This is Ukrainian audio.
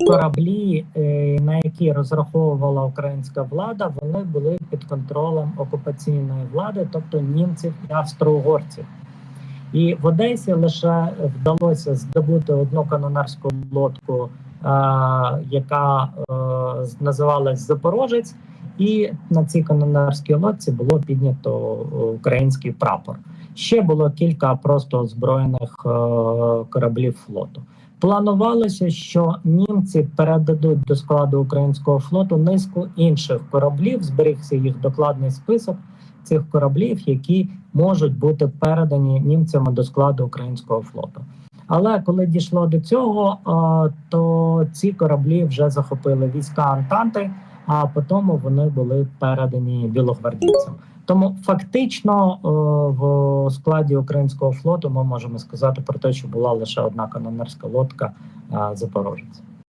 кораблі, е, на які розраховувала українська влада, вони були під контролем окупаційної влади, тобто німців і австро-угорців. І в Одесі лише вдалося здобути одну канонерську лодку, е, яка е, називалась Запорожець, і на цій канонерській лодці було піднято український прапор. Ще було кілька просто озброєних кораблів флоту. Планувалося, що німці передадуть до складу українського флоту низку інших кораблів. Зберігся їх докладний список цих кораблів, які можуть бути передані німцями до складу українського флоту. Але коли дійшло до цього, то ці кораблі вже захопили війська Антанти, а потім вони були передані білогвардійцям. Тому фактично е, в складі українського флоту ми можемо сказати про те, що була лише одна канонерська лодка е, Запорожець.